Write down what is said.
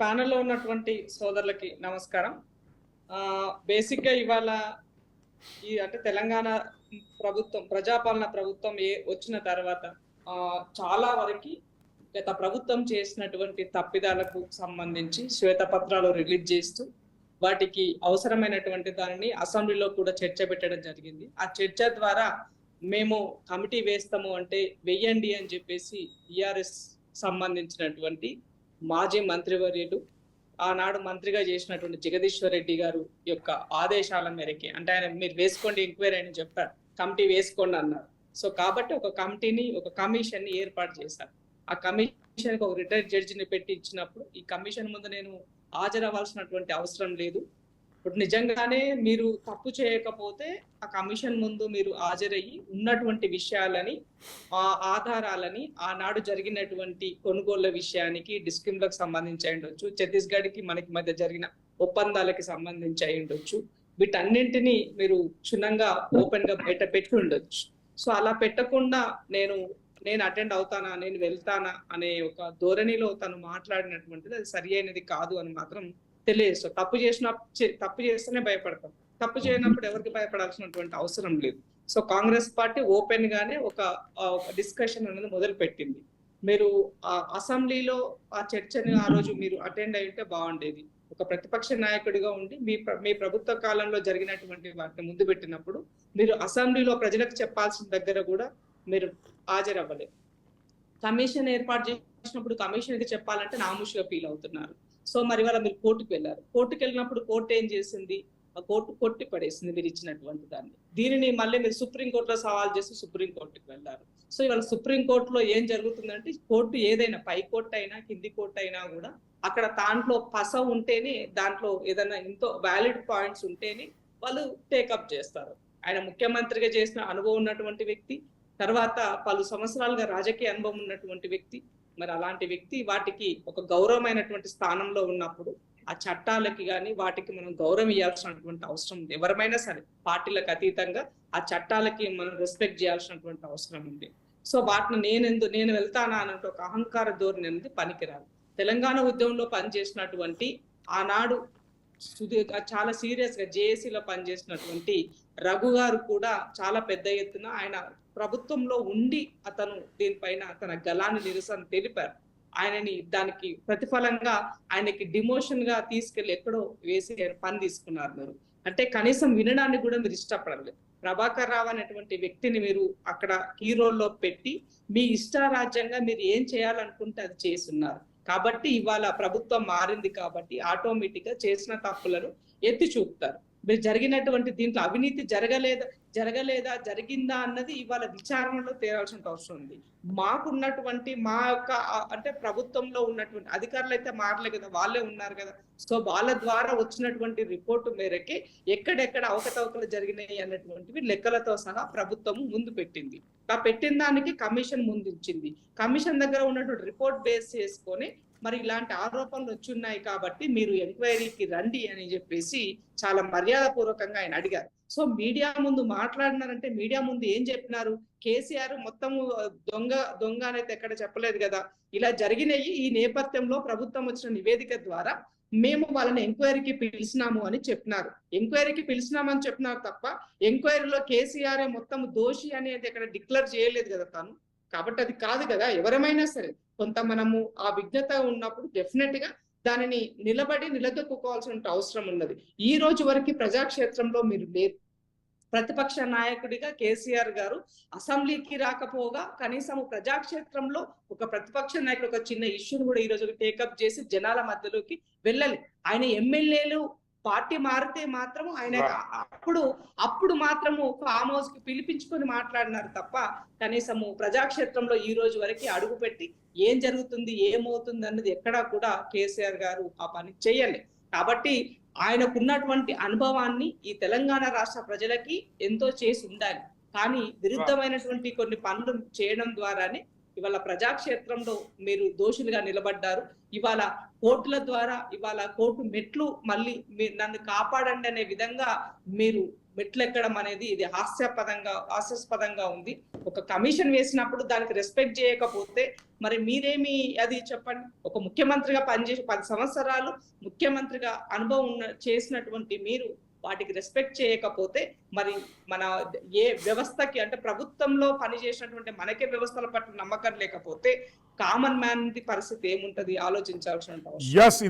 ప్యానెల్లో ఉన్నటువంటి సోదరులకి నమస్కారం. బేసిక్గా ఇవాళ ఈ అంటే తెలంగాణ ప్రభుత్వం ప్రజాపాలన ప్రభుత్వం ఏ వచ్చిన తర్వాత చాలా వరకు గత ప్రభుత్వం చేసినటువంటి తప్పిదాలకు సంబంధించి శ్వేతపత్రాలు రిలీజ్ చేస్తూ వాటికి అవసరమైనటువంటి దానిని అసెంబ్లీలో కూడా చర్చ పెట్టడం జరిగింది. ఆ చర్చ ద్వారా మేము కమిటీ వేస్తాము అంటే వెయ్యండి అని చెప్పేసి ఈఆర్ఎస్ సంబంధించినటువంటి మాజీ మంత్రివర్యులు ఆనాడు మంత్రిగా చేసినటువంటి జగదీశ్వర్ రెడ్డి గారు యొక్క ఆదేశాల మేరకి అంటే ఆయన మీరు వేసుకోండి ఎంక్వైరీ అని చెప్పారు కమిటీ వేసుకోండి అన్నారు. సో కాబట్టి ఒక కమిటీని ఒక కమిషన్ని ఏర్పాటు చేశారు. ఆ కమిషన్ ఒక రిటైర్డ్ జడ్జిని పెట్టి ఇచ్చినప్పుడు ఈ కమిషన్ ముందు నేను హాజరవ్వాల్సినటువంటి అవసరం లేదు. ఇప్పుడు నిజంగానే మీరు తప్పు చేయకపోతే ఆ కమిషన్ ముందు మీరు హాజరయ్యి ఉన్నటువంటి విషయాలని ఆ ఆధారాలని ఆనాడు జరిగినటువంటి కొనుగోళ్ళ విషయానికి డిస్కిమ్లకు సంబంధించి ఉండొచ్చు. ఛత్తీస్గఢ్కి మనకి మధ్య జరిగిన ఒప్పందాలకి సంబంధించి అయి ఉండొచ్చు. వీటన్నింటినీ మీరు క్షుణ్ణంగా ఓపెన్గా బయట పెట్టి ఉండొచ్చు. సో అలా పెట్టకుండా నేను నేను అటెండ్ అవుతానా నేను వెళ్తానా అనే ఒక ధోరణిలో తను మాట్లాడినటువంటిది అది సరి అయినది కాదు అని మాత్రం తెలియజేస్తాం తప్పు చేసిన చే- తప్పు చేస్తేనే భయపడతాం. తప్పు చేయనప్పుడు ఎవరికి భయపడాల్సినటువంటి అవసరం లేదు. సో కాంగ్రెస్ పార్టీ ఓపెన్ గానే ఒక డిస్కషన్ అనేది మొదలు పెట్టింది మీరు ఆ అసెంబ్లీలో ఆ చర్చని ఆ రోజు మీరు అటెండ్ అయి ఉంటే బాగుండేది. ఒక ప్రతిపక్ష నాయకుడిగా ఉండి మీ మీ ప్రభుత్వ కాలంలో జరిగినటువంటి వాటిని ముందు పెట్టినప్పుడు మీరు అసెంబ్లీలో ప్రజలకు చెప్పాల్సిన దగ్గర కూడా మీరు హాజరవ్వలేదు. కమిషన్ ఏర్పాటు చేసినప్పుడు కమిషన్కి చెప్పాలంటే నాముషిగా ఫీల్ అవుతున్నారు. సో మరి వాళ్ళ మీరు కోర్టుకు వెళ్ళారు. కోర్టుకు వెళ్ళినప్పుడు కోర్టు ఏం చేసింది? ఆ కోర్టు కొట్టి పడేసింది మీరు ఇచ్చినటువంటి దాన్ని. దీనిని మళ్ళీ మీరు సుప్రీం కోర్టులో సవాల్ చేసి సుప్రీంకోర్టుకు వెళ్ళారు. సో ఇవాళ సుప్రీం కోర్టులో ఏం జరుగుతుందంటే కోర్టు ఏదైనా పై కోర్టు అయినా కింది కోర్టు అయినా కూడా అక్కడ దాంట్లో పస ఉంటేనే దాంట్లో ఏదైనా ఎంతో వ్యాలిడ్ పాయింట్స్ ఉంటేనే వాళ్ళు టేకప్ చేస్తారు. ఆయన ముఖ్యమంత్రిగా చేసిన అనుభవం ఉన్నటువంటి వ్యక్తి తర్వాత పలు సంవత్సరాలుగా రాజకీయ అనుభవం ఉన్నటువంటి వ్యక్తి మరి అలాంటి వ్యక్తి వాటికి ఒక గౌరవమైనటువంటి స్థానంలో ఉన్నప్పుడు ఆ చట్టాలకి కానీ వాటికి మనం గౌరవం ఇవ్వాల్సినటువంటి అవసరం ఉంది. ఎవరమైనా సరే పార్టీలకు అతీతంగా ఆ చట్టాలకి మనం రెస్పెక్ట్ చేయాల్సినటువంటి అవసరం ఉంది. సో వాటిని నేను నేను వెళ్తానా అన్నట్టు ఒక అహంకార ధోరణి అనేది పనికిరాదు. తెలంగాణ ఉద్యమంలో పనిచేసినటువంటి ఆనాడు చాలా సీరియస్గా జేఏసీలో పనిచేసినటువంటి రఘు గారు కూడా చాలా పెద్ద ఎత్తున ఆయన ప్రభుత్వంలో ఉండి అతను దీనిపైన తన గలాన్ని నిరసన తెలిపారు. ఆయనని దానికి ప్రతిఫలంగా ఆయనకి డిమోషన్గా తీసుకెళ్ళి ఎక్కడో వేసి పని తీసుకున్నారు మీరు. అంటే కనీసం వినడాన్ని కూడా మీరు ఇష్టపడలేదు. ప్రభాకర్ రావు అనేటువంటి వ్యక్తిని మీరు అక్కడ హీరోల్లో పెట్టి మీ ఇష్టారాజ్యంగా మీరు ఏం చేయాలనుకుంటే అది చేస్తున్నారు. కాబట్టి ఇవాళ ప్రభుత్వం మారింది కాబట్టి ఆటోమేటిక్గా చేసిన తప్పులను ఎత్తి చూపుతారు. మీరు జరిగినటువంటి దీంట్లో అవినీతి జరగలేదా జరగలేదా జరిగిందా అన్నది ఇవాళ విచారణలో తేరాల్సిన అవసరం ఉంది. మాకున్నటువంటి మా యొక్క అంటే ప్రభుత్వంలో ఉన్నటువంటి అధికారులు అయితే మారలే కదా వాళ్ళే ఉన్నారు కదా. సో వాళ్ళ ద్వారా వచ్చినటువంటి రిపోర్టు మేరకి ఎక్కడెక్కడ అవకతవకలు జరిగినాయి అన్నటువంటివి లెక్కలతో సహా ప్రభుత్వం ముందు పెట్టింది. ఆ పెట్టిన దానికి కమిషన్ ముందు ఇచ్చింది. కమిషన్ దగ్గర ఉన్నటువంటి రిపోర్ట్ బేస్ చేసుకొని మరి ఇలాంటి ఆరోపణలు వచ్చున్నాయి కాబట్టి మీరు ఎంక్వైరీకి రండి అని చెప్పేసి చాలా మర్యాద పూర్వకంగా ఆయన అడిగారు. సో మీడియా ముందు మాట్లాడినారంటే మీడియా ముందు ఏం చెప్పినారు? కేసీఆర్ మొత్తం దొంగ దొంగ అనేది ఎక్కడ చెప్పలేదు కదా? ఇలా జరిగినాయి ఈ నేపథ్యంలో ప్రభుత్వం వచ్చిన నివేదిక ద్వారా మేము వాళ్ళని ఎంక్వైరీకి పిలిచినాము అని చెప్పినారు. ఎంక్వైరీకి పిలిచినామని చెప్పినారు తప్ప ఎంక్వైరీలో కేసీఆర్ మొత్తం దోషి అనేది ఎక్కడ డిక్లేర్ చేయలేదు కదా తను? కాబట్టి అది కాదు కదా ఎవరమైనా సరే. కొంత మనము ఆ విజ్ఞత ఉన్నప్పుడు డెఫినెట్గా దానిని నిలబడి నిలదొక్కుకోవాల్సిన అవసరం ఉన్నది. ఈ రోజు వరకు ప్రజాక్షేత్రంలో మీరు లేరు. ప్రతిపక్ష నాయకుడిగా కేసీఆర్ గారు అసెంబ్లీకి రాకపోగా కనీసం ప్రజాక్షేత్రంలో ఒక ప్రతిపక్ష నాయకుడు ఒక చిన్న ఇష్యూని కూడా ఈ రోజు టేకప్ చేసి జనాల మధ్యలోకి వెళ్ళాలి. ఆయన ఎమ్మెల్యేలు పార్టీ మారితే మాత్రం ఆయన అప్పుడు అప్పుడు మాత్రము ఫామ్ హౌస్కి పిలిపించుకొని మాట్లాడినారు తప్ప కనీసము ప్రజాక్షేత్రంలో ఈ రోజు వరకు అడుగు పెట్టి ఏం జరుగుతుంది ఏమవుతుంది అన్నది ఎక్కడా కూడా కేసీఆర్ గారు ఆ పని చేయలే. కాబట్టి ఆయనకున్నటువంటి అనుభవాన్ని ఈ తెలంగాణ రాష్ట్ర ప్రజలకి ఎంతో చేసి ఉండాలి. కానీ విరుద్ధమైనటువంటి కొన్ని పనులు చేయడం ద్వారానే ఇవాళ ప్రజాక్షేత్రంలో మీరు దోషులుగా నిలబడ్డారు. ఇవాళ కోర్టుల ద్వారా ఇవాళ కోర్టు మెట్లు మళ్ళీ మీరు నన్ను కాపాడండి అనే విధంగా మీరు మెట్లెక్కడం అనేది ఇది హాస్యాస్పదంగా హాస్యాస్పదంగా ఉంది. ఒక కమిషన్ వేసినప్పుడు దానికి రెస్పెక్ట్ చేయకపోతే మరి మీరేమి అది చెప్పండి? ఒక ముఖ్యమంత్రిగా పనిచేసి పది సంవత్సరాలు ముఖ్యమంత్రిగా అనుభవం ఉన్న చేసినటువంటి మీరు వాటికి రెస్పెక్ట్ చేయకపోతే మరి మన ఏ వ్యవస్థకి అంటే ప్రభుత్వంలో పనిచేసినటువంటి మనకే వ్యవస్థల పట్ల నమ్మకం లేకపోతే కామన్ మ్యాన్ పరిస్థితి ఏముంటది? ఆలోచించాల్సిన అవసరం.